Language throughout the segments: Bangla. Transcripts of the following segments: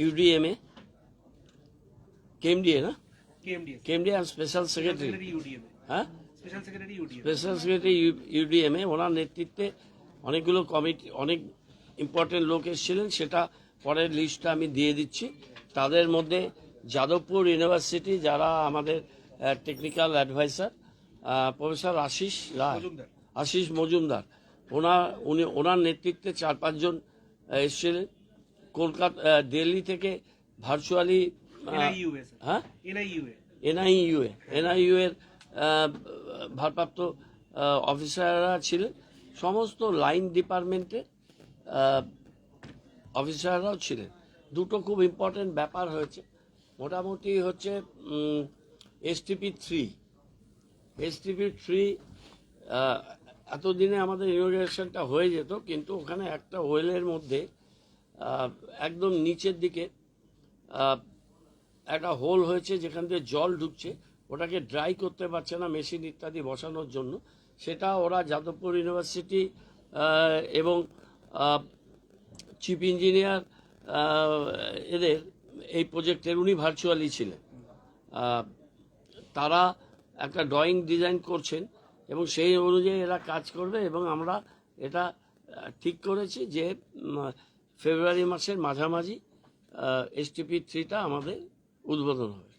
ইউডিএমএ কেএমডিএ না কেএমডিএ অ্যান্ড স্পেশাল সেক্রেটারি হ্যাঁ স্পেশাল সেক্রেটারি ইউডিএমএ ওনার নেতৃত্বে অনেকগুলো কমিটি অনেক ইম্পর্টেন্ট লোক এসেছিলেন সেটা পরের লিস্টটা আমি দিয়ে দিচ্ছি। তাদের মধ্যে যাদবপুর ইউনিভার্সিটি যারা আমাদের technical adviser professor Ashis Roy. Ashis Majumdar. ওনার উনি ওনার নেতৃত্বে চার পাঁচজন এসেছিলেন। কলকাতা দিল্লি থেকে ভার্চুয়ালি হ্যাঁ? এনআইইউএ। এনআইইউ এর ভারপ্রাপ্ত অফিসাররা ছিলেন। সমস্ত লাইন ডিপার্টমেন্টের অফিসাররাও ছিলেন। দুটো খুব ইম্পর্টেন্ট ব্যাপার হয়েছে। মোটামুটি হচ্ছে এসটিপি থ্রি এসটিপি থ্রি এতদিনে আমাদের ইনোগ্রেশনটা হয়ে যেত কিন্তু ওখানে একটা ওয়েলের মধ্যে একদম নিচের দিকে একটা হোল হয়েছে যেখান থেকে জল ঢুকছে, ওটাকে ড্রাই করতে পারছে না, মেশিন ইত্যাদি বসানোর জন্য। সেটা ওরা যাদবপুর ইউনিভার্সিটি এবং চিফ ইঞ্জিনিয়ার এদের, এই প্রজেক্টের উনি ভার্চুয়ালি ছিলেন। তারা একটা ড্রয়িং ডিজাইন করছেন এবং সেই অনুযায়ী এরা কাজ করবে এবং আমরা এটা ঠিক করেছি যে ফেব্রুয়ারি মাসের মাঝামাঝি এসটিপি থ্রিটা আমাদের উদ্বোধন হবে।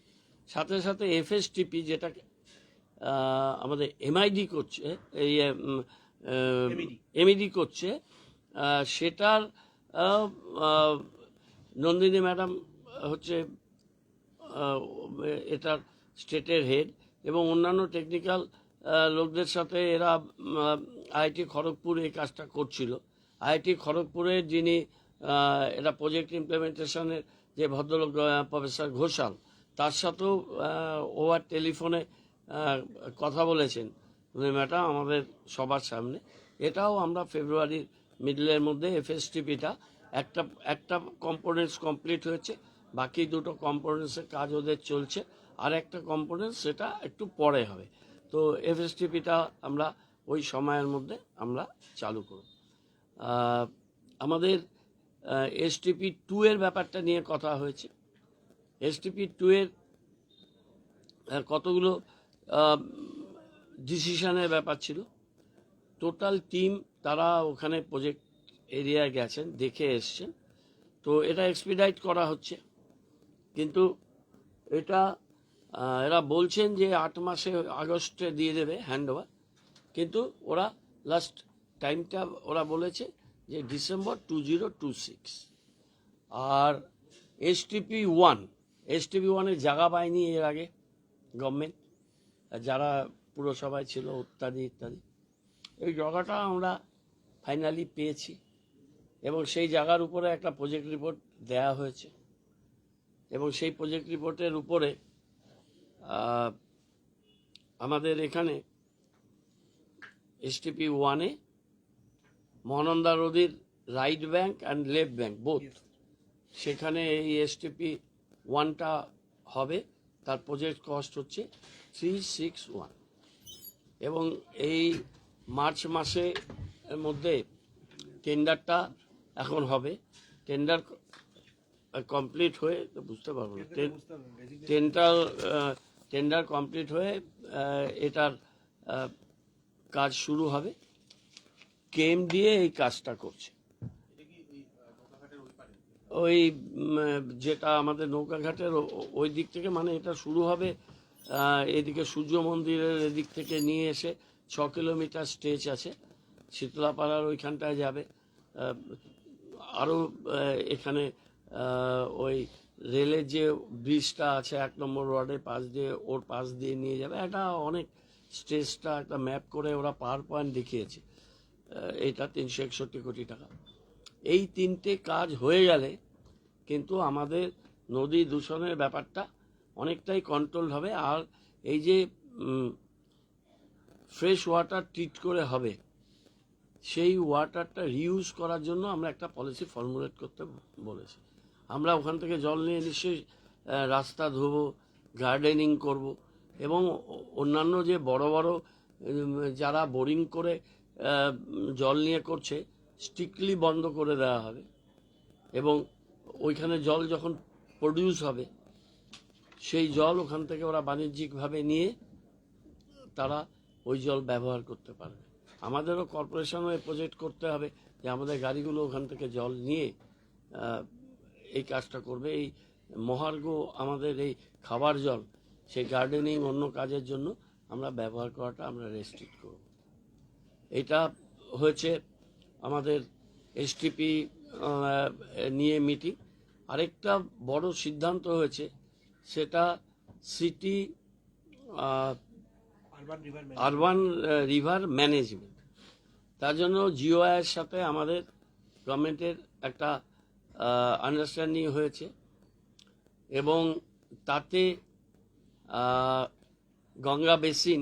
সাথে সাথে এফএসটিপি যেটা আহ, আমাদের এমআইডি করছে এই এমইডি করছে সেটার আহ, আহ, নন্দিনী ম্যাডাম হচ্ছে এটার স্টেটের হেড এবং অন্যান্য টেকনিক্যাল লোকদের সাথে এরা আইআইটি খড়গপুর এই কাজটা করছিল। আইআইটি খড়গপুরের যিনি এটা প্রজেক্ট ইমপ্লিমেন্টেশনের যে ভদ্রলোক প্রফেসর ঘোষাল, তার সাথেও ওভার টেলিফোনে কথা বলেছেন। ম্যাডাম, আমাদের সবার সামনে। এটাও আমরা ফেব্রুয়ারির মিডলের মধ্যে এফএসটিপিটা একটা একটা কম্পোনেন্টস কমপ্লিট হয়েছে। বাকি দুটো কম্পোনেন্টসের কাজ ওদের চলছে। আর একটা কম্পোনেন্টস সেটা একটু পরে হবে। তো এফএসটিপিটা আমরা ওই সময়ের মধ্যে আমরা চালু করব। আমাদের এসটিপি টু এর ব্যাপারটা নিয়ে কথা হয়েছে। এসটিপি টু এর কতগুলো ডিসিশনের ব্যাপার ছিল। টোটাল টিম তারা ওখানে প্রজেক্ট এরিয়ায় গেছেন, দেখে এসছেন। তো এটা এক্সপিডাইট করা হচ্ছে। কিন্তু এটা এরা বলছেন যে আট মাসে আগস্টে দিয়ে দেবে হ্যান্ড ওভার কিন্তু ওরা লাস্ট টাইমটা ওরা বলেছে যে December two zero two six. আর এসটিপি ওয়ান এসটিপি ওয়ানের জায়গা পায়নি এর আগে গভর্নমেন্ট যারা পুরসভায় ছিল ইত্যাদি ইত্যাদি। এই জায়গাটা আমরা ফাইনালি পেয়েছি। এবং সেই জায়গার উপরে একটা প্রজেক্ট রিপোর্ট দেয়া হয়েছে। এবং সেই প্রজেক্ট রিপোর্টের উপরে আমাদের এখানে এসটিপি ওয়ানে মহানন্দা নদীর right bank and left bank both সেখানে এই এসটিপি ওয়ানটা হবে তার প্রজেক্ট কস্ট হচ্ছে থ্রি সিক্স ওয়ান এবং এই মার্চ মাসে মধ্যে টেন্ডারটা এখন হবে। টেন্ডার কমপ্লিট হয়ে তো বুঝতে পারব না। টেন্ডার টেন্ডার কমপ্লিট হয়ে এটার কাজ শুরু হবে। কেএম দিয়ে এই কাজটা করছে। ওই যেটা আমাদের নৌকাঘাটের ওই দিক থেকে মানে এটা শুরু হবে এদিকে সূর্য মন্দিরের এদিক থেকে নিয়ে এসে ছ কিলোমিটার স্টেজ আছে, শীতলাপাড়ার ওইখানটায় যাবে। আরও এখানে ওই রেলের যে ব্রিজটা আছে এক নম্বর ওয়ার্ডের পাশ দিয়ে, ওর পাশ দিয়ে নিয়ে যাবে। একটা অনেক স্টেজটা, একটা ম্যাপ করে ওরা পাওয়ার পয়েন্ট দেখিয়েছে। এটা তিনশো একষট্টি কোটি টাকা। এই তিনটে কাজ হয়ে গেলে কিন্তু আমাদের নদী দূষণের ব্যাপারটা অনেকটাই কন্ট্রোল হবে। আর এই যে ফ্রেশ ওয়াটার ট্রিট করে হবে, সেই ওয়াটারটা রিউজ করার জন্য আমরা একটা পলিসি ফর্মুলেট করতে বলেছি। আমরা ওখান থেকে জল নিয়ে নিশ্চয়ই রাস্তা ধোবো গার্ডেনিং করব এবং অন্যান্য যে বড় বড় যারা বোরিং করে জল নিয়ে করছে স্ট্রিক্টলি বন্ধ করে দেওয়া হবে। এবং ওইখানে জল যখন প্রডিউস হবে, সেই জল ওখান থেকে ওরা বাণিজ্যিকভাবে নিয়ে তারা ওই জল ব্যবহার করতে পারবে। আমাদেরও কর্পোরেশনও এই প্রজেক্ট করতে হবে যে আমাদের গাড়িগুলো ওখান থেকে জল নিয়ে এই কাজটা করবে। এই মহার্ঘ আমাদের এই খাবার জল, সেই গার্ডেনিং অন্য কাজের জন্য আমরা ব্যবহার করাটা আমরা রেস্ট্রিক্ট করব। এটা হয়েছে আমাদের এসটিপি নিয়ে মিটিং আরেকটা বড় সিদ্ধান্ত হয়েছে সেটা সিটি আরবান রিভার ম্যানেজমেন্ট তার জন্য জিওআইয়ের সাথে আমাদের গভর্নমেন্টের একটা আন্ডারস্ট্যান্ডিং হয়েছে। এবং তাতে গঙ্গা বেসিন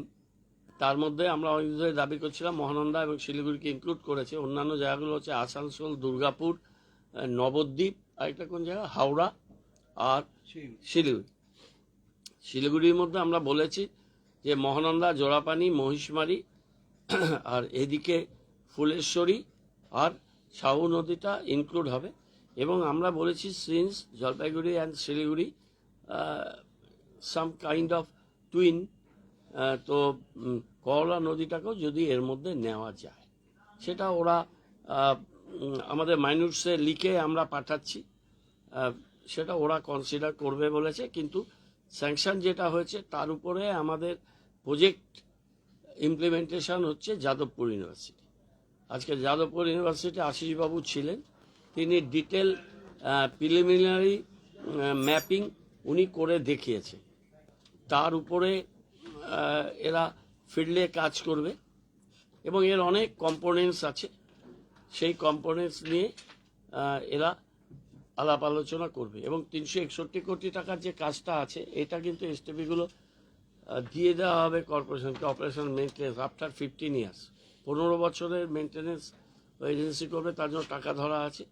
তার মধ্যে আমরা অনেক দাবি করছিলাম। মহানন্দা এবং শিলিগুড়িকে ইনক্লুড করেছে। অন্যান্য জায়গাগুলো হচ্ছে আসানসোল দুর্গাপুর নবদ্বীপ আরেকটা কোন জায়গা? হাওড়া আর শিলিগুড়ি। শিলিগুড়ির মধ্যে আমরা বলেছি যে মহানন্দা জোড়াপানি মহিষমারি আর এদিকে ফুলেশ্বরী আর সাউ নদীটা ইনক্লুড হবে। এবং আমরা বলেছি since Jalpaiguri and Siliguri some kind of twin তো করলা নদীটাকেও যদি এর মধ্যে নেওয়া যায়, সেটা ওরা আমাদের মাইনুটসে লিখে আমরা পাঠাচ্ছি। সেটা ওরা কনসিডার করবে বলেছে, কিন্তু স্যাংশন যেটা হয়েছে, তার উপরে আমাদের প্রজেক্ট ইমপ্লিমেন্টেশন হচ্ছে যাদবপুর ইউনিভার্সিটি আজকে যাদবপুর ইউনিভার্সিটি আশিসবাবু ছিলেন, তিনি ডিটেল প্রিলিমিনারি ম্যাপিং উনি করে দেখিয়েছে তার উপরে এরা ফিল্ডে কাজ করবে এবং এর অনেক কম্পোনেন্টস আছে। সেই কম্পোনেন্টস নিয়ে এরা আলাপ আলোচনা করবে এবং তিনশো একষট্টি কোটি টাকার যে কাজটা আছে, এটা কিন্তু এসটিপিগুলো দিয়ে দেওয়া হবে কর্পোরেশনকে। Operation maintenance after fifteen years পনেরো বছরের মেনটেন্যান্স এজেন্সি করবে, তার জন্য টাকা ধরা আছে।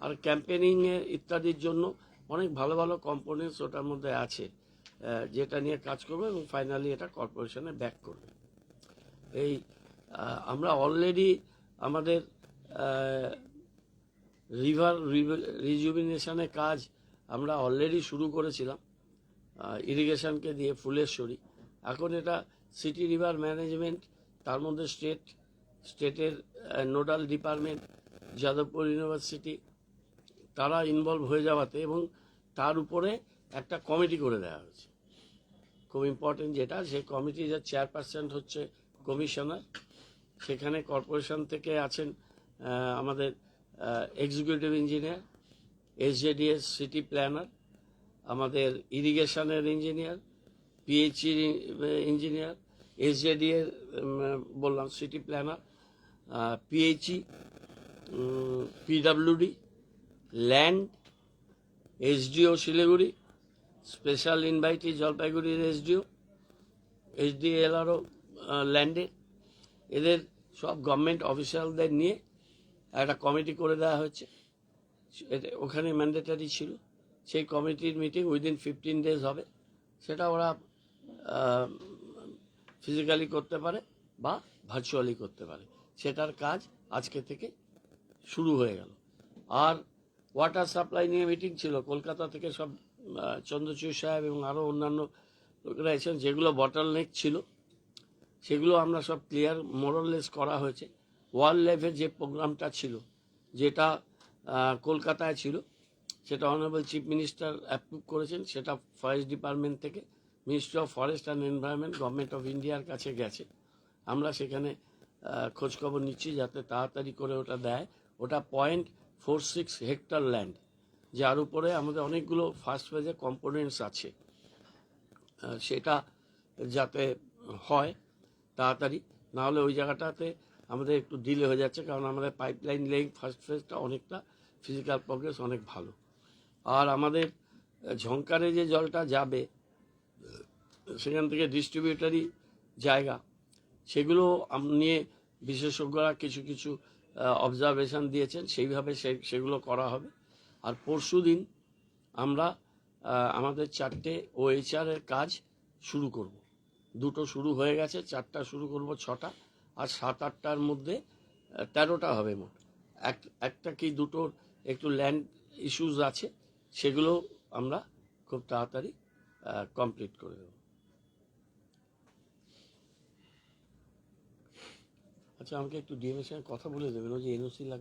আর ক্যাম্পেনিং ইত্যাদির জন্য অনেক ভালো ভালো কম্পোনেন্টস ওটার মধ্যে আছে। যেটা নিয়ে কাজ করবে এবং ফাইনালি এটা কর্পোরেশনে ব্যাক করবে। এই আমরা অলরেডি আমাদের রিভার রিজুবিনেশনের কাজ আমরা অলরেডি শুরু করেছিলাম ইরিগেশনকে দিয়ে ফুলেশ্বরী। এখন এটা সিটি রিভার ম্যানেজমেন্ট তার মধ্যে স্টেট স্টেটের নোডাল ডিপার্টমেন্ট যাদবপুর ইউনিভার্সিটি তারা ইনভলভ হয়ে যাওয়াতে এবং তার উপরে একটা কমিটি করে দেওয়া হয়েছে। খুব ইম্পর্টেন্ট যেটা সেই কমিটি যার চেয়ারপারসন হচ্ছে কমিশনার সেখানে কর্পোরেশন থেকে আছেন আমাদের executive engineer SJDS city planner আমাদের ইরিগেশনের ইঞ্জিনিয়ার পিএইচই ইঞ্জিনিয়ার এসজেডি এর উম, বললাম city planner PHE PWD land SDO Siliguri special invitee জলপাইগুড়ির এসডিও এইচডিএলআরও ল্যান্ডে এদের সব গভর্নমেন্ট অফিসিয়ালদের নিয়ে একটা কমিটি করে দেওয়া হয়েছে। ওখানে ম্যান্ডেটারি ছিল। সেই কমিটির মিটিং উইদিন ফিফটিন ডেজ হবে। সেটা ওরা ফিজিক্যালি করতে পারে বা ভার্চুয়ালি করতে পারে। সেটার কাজ আজকে থেকে শুরু হয়ে গেল। আর ওয়াটার সাপ্লাই নিয়ে মিটিং ছিল। কলকাতা থেকে সব চন্দ্রচূড় সাহেব এবং আরও অন্যান্য লোকেরা এসেছেন, যেগুলো বটল নেক ছিল, সেগুলো আমরা সব ক্লিয়ার মোরলেস করা হয়েছে। ওয়ার্ল্ড লেভেল যে প্রোগ্রামটা ছিল, যেটা কলকাতায় ছিল, সেটা অনারেবল চিফ মিনিস্টার অ্যাপ্রুভ করেছেন, সেটা ফরেস্ট ডিপার্টমেন্ট থেকে ministry of forest and environment government of ইন্ডিয়ার কাছে গেছে। আমরা সেখানে খোঁজখবর নিচ্ছি, যাতে তাড়াতাড়ি করে ওটা দেয়। ওটা point four six hectare land যার উপরে আমাদের অনেকগুলো ফার্স্ট ফেজে কম্পোনেন্টস আছে। সেটা যাতে হয় তাড়াতাড়ি, নাহলে ওই জায়গাটাতে আমাদের একটু ডিলে হয়ে যাচ্ছে, কারণ আমাদের পাইপলাইন লেইং ফার্স্ট ফেজটা অনেকটা ফিজিক্যাল প্রগ্রেস অনেক ভালো। আর আমাদের ঝংকারে যে জলটা যাবে, সেখান থেকে ডিস্ট্রিবিউটারি জায়গা, সেগুলো নিয়ে বিশেষজ্ঞরা কিছু কিছু অবজারভেশন দিয়েছেন, সেইভাবে সেগুলো করা হবে। আর পরশু দিন আমরা আমাদের চারটে ওএইচআর এর কাজ শুরু করব। দুটো শুরু হয়ে গেছে, চারটা শুরু করব ছটা, আর সাত আটটার মধ্যে তেরোটা হবে মোট। এক, একটা কি দুটোর একটু ল্যান্ড ইস্যুজ আছে, সেগুলো আমরা খুব তাড়াতাড়ি কমপ্লিট করে দেবো। আচ্ছা আমাকে একটু ডিএমের সঙ্গে কথা বলে দেবেন যে এনওসি লাগবে।